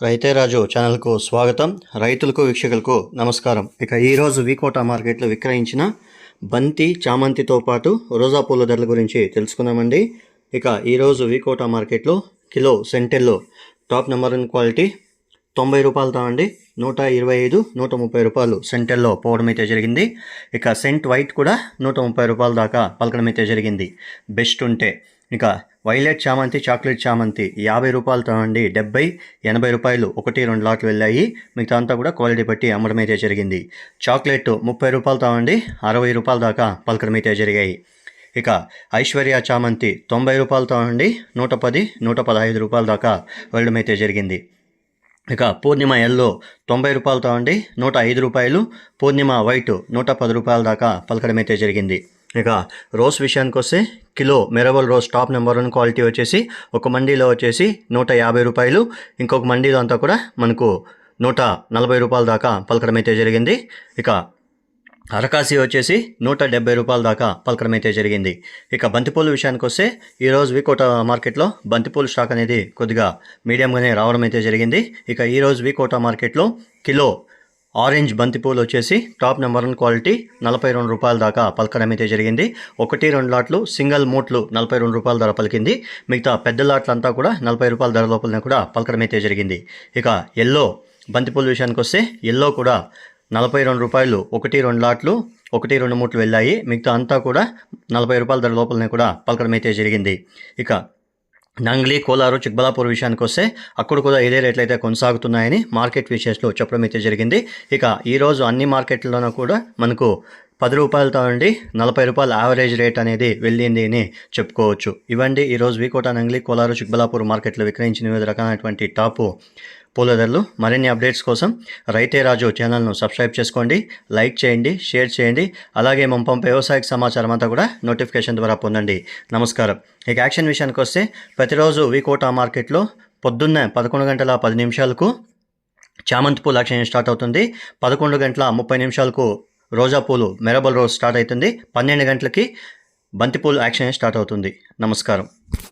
రైతే రాజు ఛానల్కు స్వాగతం. రైతులకు వీక్షకులకు నమస్కారం. ఇక ఈరోజు వీకోటా మార్కెట్లో విక్రయించిన బంతి చామంతితో పాటు రోజా పూల ధరల గురించి తెలుసుకుందామండి. ఇక ఈరోజు వీకోటా మార్కెట్లో కిలో సెంటెల్లో టాప్ నెంబర్ వన్ క్వాలిటీ తొంభై రూపాయలతో అండి నూట ఇరవై ఐదు నూట ముప్పై రూపాయలు సెంటెల్లో పోవడం అయితే జరిగింది. ఇక సెంట్ వైట్ కూడా నూట ముప్పై రూపాయల దాకా పలకడం అయితే జరిగింది. బెస్ట్ ఉంటే ఇక వైలెట్ చామంతి చాక్లెట్ చామంతి యాభై రూపాయలతో అండి డెబ్బై ఎనభై రూపాయలు ఒకటి రెండు లాట్లు వెళ్ళాయి. మిగతా అంతా కూడా క్వాలిటీ బట్టి అమ్మడం అయితే జరిగింది. చాక్లెట్ ముప్పై రూపాయలతో అండి అరవై రూపాయల దాకా పలకడం అయితే జరిగాయి. ఇక ఐశ్వర్య చామంతి తొంభై రూపాయలతో అండి నూట పది నూట పదహైదు రూపాయల దాకా వెళ్ళడం అయితే జరిగింది. ఇక పూర్ణిమ ఎల్లో తొంభై రూపాయలతో అండి నూట ఐదు రూపాయలు. పూర్ణిమ వైట్ నూట పది రూపాయల దాకా పలకడం అయితే జరిగింది. ఇక రోస్ విషయానికి వస్తే kilo మెరవల్ rose top number one quality వచ్చేసి ఒక మండీలో వచ్చేసి నూట యాభై రూపాయలు. ఇంకొక మండీలో అంతా కూడా మనకు నూట నలభై రూపాయల దాకా పలకడం అయితే జరిగింది. ఇక అరకాసి వచ్చేసి నూట డెబ్బై రూపాయల దాకా పలకడం అయితే జరిగింది. ఇక బంతిపూల విషయానికి వస్తే ఈరోజు వికోట మార్కెట్లో బంతిపూల స్టాక్ అనేది కొద్దిగా మీడియంగానే రావడం అయితే జరిగింది. ఇక ఈరోజు వికోట మార్కెట్లో కిలో ఆరెంజ్ బంతిపూలు వచ్చేసి టాప్ నెంబర్ వన్ క్వాలిటీ నలభై రెండు రూపాయల దాకా పలకడం అయితే జరిగింది. ఒకటి రెండు లాట్లు సింగిల్ మూట్లు నలభై రెండు రూపాయల ధర పలికింది. మిగతా పెద్ద లాట్లంతా కూడా నలభై రూపాయల ధర లోపలనే కూడా పలకడం అయితే జరిగింది. ఇక ఎల్లో బంతిపూల విషయానికి వస్తే ఎల్లో కూడా నలభై రెండు రూపాయలు ఒకటి రెండు లాట్లు ఒకటి రెండు మూట్లు వెళ్ళాయి. మిగతా అంతా కూడా నలభై రూపాయల ధర లోపలనే కూడా పలకడం అయితే జరిగింది. ఇక నంగ్లీ కోలారు చిక్బలాపూర్ విషయానికి వస్తే అక్కడ కూడా ఇదే రేట్లు అయితే కొనసాగుతున్నాయని మార్కెట్ విషయంలో చెప్పడం అయితే జరిగింది. ఇక ఈరోజు అన్ని మార్కెట్లలోనూ కూడా మనకు పది రూపాయలతో నుండి నలభై రూపాయల యావరేజ్ రేట్ అనేది వెళ్ళింది అని చెప్పుకోవచ్చు. ఇవండి ఈరోజు వీకోట నంగ్లీ కోలారు చిక్బలాపూర్ మార్కెట్లో విక్రయించిన వివిధ రకాలైనటువంటి టాపు పూల ధరలు మరిన్ని అప్డేట్స్ కోసం రైతే రాజు ఛానల్ను సబ్స్క్రైబ్ చేసుకోండి లైక్ చేయండి షేర్ చేయండి అలాగే మనం పంపే వ్యవసాయక సమాచారం అంతా కూడా నోటిఫికేషన్ ద్వారా పొందండి. నమస్కారం. ఇక యాక్షన్ విషయానికి వస్తే ప్రతిరోజు వీకోటా మార్కెట్లో పొద్దున్నే పదకొండు గంటల పది నిమిషాలకు చామంతి పూలు యాక్షన్ స్టార్ట్ అవుతుంది. పదకొండు గంటల ముప్పై నిమిషాలకు రోజా పూలు మెరబల్ రోజ్ స్టార్ట్ అవుతుంది. పన్నెండు గంటలకి బంతిపూలు యాక్షన్ స్టార్ట్ అవుతుంది. నమస్కారం.